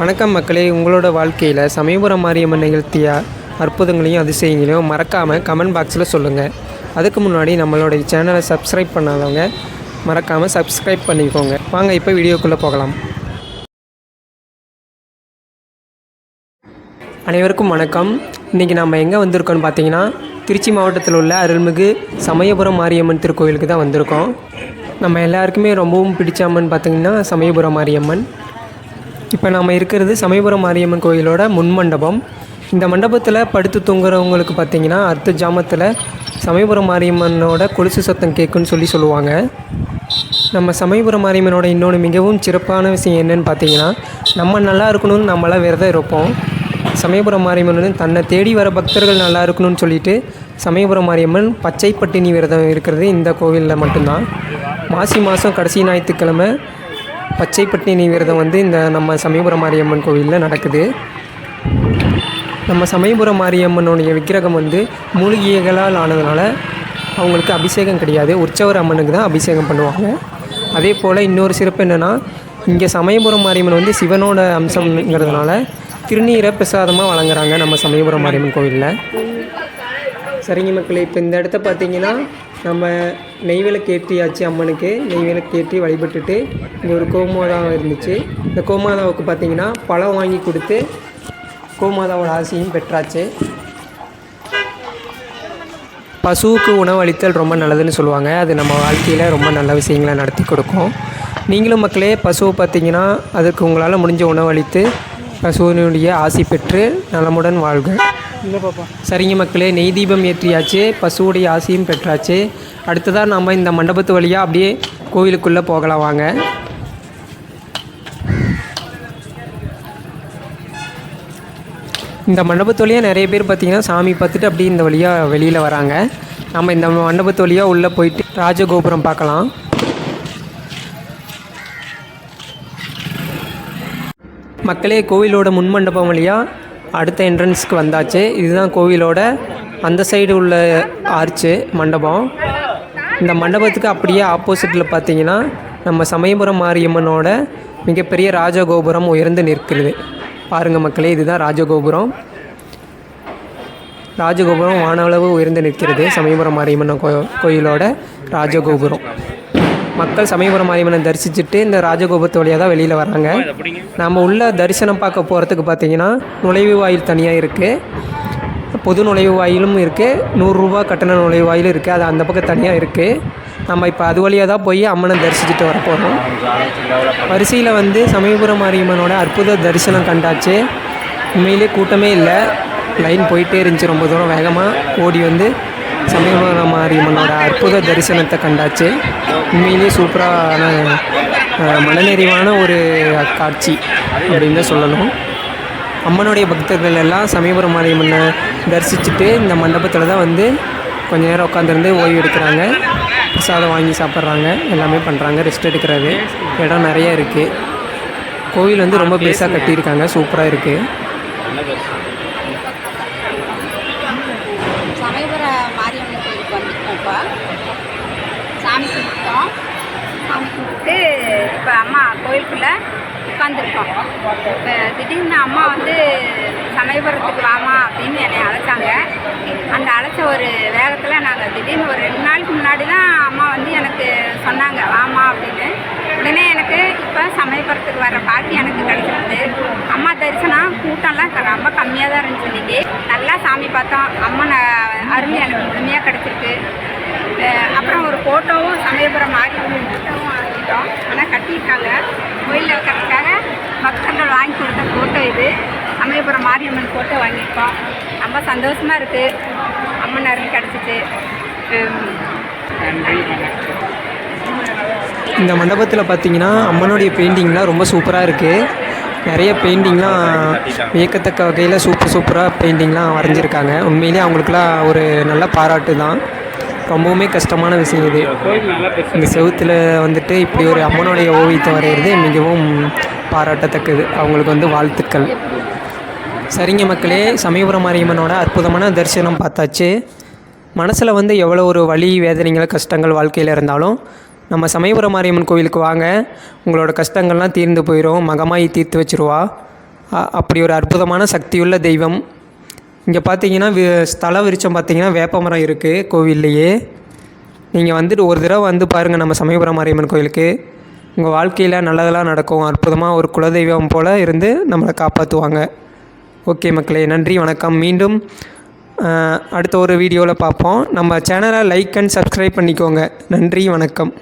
வணக்கம் மக்களே உங்களோட வாழ்க்கையில் சமயபுரம் மாரியம்மன் நிகழ்த்திய அற்புதங்களையும் அதிசயங்களையும் மறக்காமல் கமெண்ட் பாக்ஸில் சொல்லுங்கள் அதுக்கு முன்னாடி நம்மளுடைய சேனலை சப்ஸ்கிரைப் பண்ணாதவங்க மறக்காமல் சப்ஸ்கிரைப் பண்ணிக்கோங்க. வாங்க இப்போ வீடியோக்குள்ளே போகலாம். அனைவருக்கும் வணக்கம். இன்றைக்கி நம்ம எங்கே வந்திருக்கோம்னு பார்த்தீங்கன்னா திருச்சி மாவட்டத்தில் உள்ள அருள்மிகு சமயபுரம் மாரியம்மன் திருக்கோவிலுக்கு தான் வந்திருக்கோம். நம்ம எல்லாருக்குமே ரொம்பவும் பிடிச்ச அம்மன் பார்த்திங்கன்னா சமயபுரம் மாரியம்மன். இப்போ நம்ம இருக்கிறது சமயபுரம் மாரியம்மன் கோயிலோட முன் மண்டபம் இந்த மண்டபத்தில் படுத்து தூங்குறவங்களுக்கு பார்த்தீங்கன்னா அர்த்த ஜாமத்தில் சமயபுரம் மாரியம்மனோட கொலுசு சத்தம் கேட்குன்னு சொல்லி சொல்லுவாங்க. நம்ம சமயபுரம் மாரியம்மனோட இன்னொன்று மிகவும் சிறப்பான விஷயம் என்னன்னு பார்த்தீங்கன்னா நம்ம நல்லா இருக்கணும்னு நம்மளாம் விரதம் இருப்போம். சமயபுரம் மாரியம்மன் வந்து தன்னை தேடி வர பக்தர்கள் நல்லா இருக்கணும்னு சொல்லிட்டு சமயபுரம் மாரியம்மன் பச்சை பட்டினி விரதம் இருக்கிறது இந்த கோவிலில் மட்டும்தான். மாசி மாதம் கடைசி ஞாயிற்றுக்கிழமை பச்சை பட்டினி விரதம் வந்து இந்த நம்ம சமயபுரம் மாரியம்மன் கோவிலில் நடக்குது. நம்ம சமயபுரம் மாரியம்மனுடைய விக்கிரகம் வந்து மூலிகைகளால் ஆனதுனால அவங்களுக்கு அபிஷேகம் கிடையாது. உற்சவர் அம்மனுக்கு தான் அபிஷேகம் பண்ணுவாங்க. அதே போல் இன்னொரு சிறப்பு என்னென்னா இங்கே சமயபுரம் மாரியம்மன் வந்து சிவனோட அம்சம்ங்கிறதுனால திருநீரை பிரசாதமாக வழங்குறாங்க நம்ம சமயபுரம் மாரியம்மன் கோவிலில். சரிங்க மக்களே இப்போ இந்த இடத்த பார்த்தீங்கன்னா நம்ம நெய்விளக்கு ஏற்றியாச்சு அம்மனுக்கு. நெய்விளக்கு ஏற்றி வழிபட்டுட்டு இங்கே ஒரு கோமாதா இருந்துச்சு. இந்த கோமாதாவுக்கு பார்த்தீங்கன்னா பழம் வாங்கி கொடுத்து கோமாதாவோட ஆசையும் பெற்றாச்சு. பசுவுக்கு உணவளித்தல் ரொம்ப நல்லதுன்னு சொல்லுவாங்க. அது நம்ம வாழ்க்கையில் ரொம்ப நல்ல விஷயங்களை நடத்தி கொடுக்கும். நீங்களும் மக்களே பசுவை பார்த்தீங்கன்னா அதுக்கு உங்களால் முடிஞ்ச உணவளித்து பசுவினுடைய ஆசை பெற்று நலமுடன் வாழ்க. இல்லை பாப்பா. சரிங்க மக்களே நெய் தீபம் ஏற்றியாச்சு பசுவுடைய ஆசையும் பெற்றாச்சு. அடுத்ததாக நம்ம இந்த மண்டபத்து வழியாக அப்படியே கோவிலுக்குள்ளே போகலாம் வாங்க. இந்த மண்டபத்து வழியாக நிறைய பேர் பார்த்திங்கன்னா சாமி பார்த்துட்டு அப்படியே இந்த வழியாக வெளியில் வராங்க. நம்ம இந்த மண்டபத்து வழியாக உள்ளே போயிட்டு ராஜகோபுரம் பார்க்கலாம். மக்களே கோவிலோட முன் மண்டபம் வழியாக அடுத்த என்ட்ரன்ஸ்க்கு வந்தாச்சு. இதுதான் கோவிலோட அந்த சைடு உள்ள ஆர்ச்சு மண்டபம். இந்த மண்டபத்துக்கு அப்படியே ஆப்போசிட்டில் பார்த்தீங்கன்னா நம்ம சமயபுரம் மாரியம்மனோட மிகப்பெரிய ராஜகோபுரம் உயர்ந்து நிற்கிறது. பாருங்கள் மக்களே இதுதான் ராஜகோபுரம். ராஜகோபுரம் வானளவு உயர்ந்து நிற்கிறது சமயபுரம் மாரியம்மன் கோ கோயிலோட ராஜகோபுரம். மக்கள் சமயபுரம் மாரியம்மனை தரிசிச்சுட்டு இந்த ராஜகோபுரத்து வழியாக தான் வெளியில் வராங்க. நம்ம உள்ள தரிசனம் பார்க்க போகிறதுக்கு பார்த்தீங்கன்னா நுழைவு வாயில் தனியாக இருக்குது பொது நுழைவு வாயிலும் இருக்குது நூறுரூவா கட்டண நுழைவு வாயிலும் இருக்குது அது அந்த பக்கம் தனியாக இருக்குது நம்ம இப்போ அது வழியாக தான் போய் அம்மனை தரிசிச்சுட்டு வர போகிறோம் வரிசையில் வந்து சமயபுரம் மாரியம்மனோட அற்புத தரிசனம் கண்டாச்சு. உண்மையிலே கூட்டமே இல்லை. லைன் போயிட்டே இருந்துச்சு ரொம்ப தூரம் வேகமாக ஓடி வந்து சமயபுரம் மாரியம்மனோட அற்புத தரிசனத்தை கண்டாச்சு. உண்மையிலே சூப்பரான மனநிறைவான ஒரு காட்சி அப்படின்னு தான் சொல்லணும். அம்மனுடைய பக்தர்கள் எல்லாம் சமயபுரம் மாரியம்மனை தரிசிச்சுட்டு இந்த மண்டபத்தில் தான் வந்து கொஞ்ச நேரம் உட்காந்துருந்து ஓய்வு எடுக்கிறாங்க. பிரசாதம் வாங்கி சாப்பிட்றாங்க. எல்லாமே பண்ணுறாங்க ரெஸ்ட் எடுக்கிறது. இடம் நிறைய இருக்குது கோவில் வந்து ரொம்ப பெருசாக கட்டியிருக்காங்க. சூப்பராக இருக்குது சமயபுர மாரியம்மன் கோயிலுக்கு வந்துட்டோம் இப்போ சாமி சாமி கும்பிட்டு இப்போ அம்மா கோயிலுக்குள்ளே உட்காந்துருக்கோம் இப்போ திடீர்னு அம்மா வந்து சமயபுரத்துக்கு வாமா அப்படின்னு என்னை அழைச்சாங்க. அந்த அழைச்ச ஒரு வேகத்தில் நாங்கள் திடீர்னு ஒரு ரெண்டு நாளுக்கு முன்னாடி தான் அம்மா வந்து எனக்கு சொன்னாங்க வாமா அப்படின்னு. உடனே எனக்கு இப்போ சமயபுரத்துக்கு வர பாட்டி எனக்கு கிடைச்சிருது அம்மா தரிசனம் கூட்டம்லாம் ரொம்ப கம்மியாக தான் இருந்துச்சு இன்னைக்கு. நல்லா சாமி பார்த்தோம். அம்மன் அருள் எனக்கு முழுமையாக கிடச்சிருக்கு. அப்புறம் ஒரு ஃபோட்டோவும் சமயபுரம் மாறி ஃபோட்டோவும் வாங்கிட்டோம். ஆனால் கட்டியிருக்காங்க. கோயிலில் வைக்கிறதுக்காக பக்தர்கள் வாங்கி கொடுத்த ஃபோட்டோ இது. சமயபுரம் மாரியம்மன் ஃபோட்டோ வாங்கியிருக்கோம். ரொம்ப சந்தோஷமாக இருக்குது அம்மன் அருள் கிடச்சிச்சு. இந்த மண்டபத்தில் பார்த்தீங்கன்னா அம்மனுடைய பெயிண்டிங்லாம் ரொம்ப சூப்பராக இருக்குது நிறைய பெயிண்டிங்லாம் வியக்கத்தக்க வகையில் சூப்பர் சூப்பராக பெயிண்டிங்லாம் வரைஞ்சிருக்காங்க. உண்மையிலேயே அவங்களுக்குலாம் ஒரு நல்ல பாராட்டு தான் ரொம்பவுமே கஷ்டமான விஷயம் இது. இந்த செவுத்தில் வந்துட்டு இப்படி ஒரு அம்மனுடைய ஓவியத்தை வரைகிறது மிகவும் பாராட்டத்தக்கது. அவங்களுக்கு வந்து வாழ்த்துக்கள். சரிங்க மக்களே சமயபுரம் மாரியம்மனோட அற்புதமான தரிசனம் பார்த்தாச்சு. மனசில் வந்து எவ்வளோ ஒரு வழி வேதனைகள் கஷ்டங்கள் வாழ்க்கையில் இருந்தாலும் நம்ம சமயபுரம் மாரியம்மன் கோவிலுக்கு வாங்க. உங்களோட கஷ்டங்கள்லாம் தீர்ந்து போயிடும் மகமாயி தீர்த்து வச்சிருவா. அப்படி ஒரு அற்புதமான சக்தியுள்ள தெய்வம். இங்கே பார்த்தீங்கன்னா ஸ்தல விருச்சம் பார்த்தீங்கன்னா வேப்பமரம் இருக்குது கோவில்லையே. நீங்கள் வந்துட்டு ஒரு தடவை வந்து பாருங்கள் நம்ம சமயபுரம் மாரியம்மன் கோயிலுக்கு. உங்கள் வாழ்க்கையில் நல்லதெல்லாம் நடக்கும். அற்புதமாக ஒரு குலதெய்வம் போல் இருந்து நம்மளை காப்பாற்றுவாங்க ஓகே மக்களே நன்றி வணக்கம். மீண்டும் அடுத்த ஒரு வீடியோவில் பார்ப்போம் நம்ம சேனலை லைக் அண்ட் சப்ஸ்கிரைப் பண்ணிக்கோங்க. நன்றி வணக்கம்.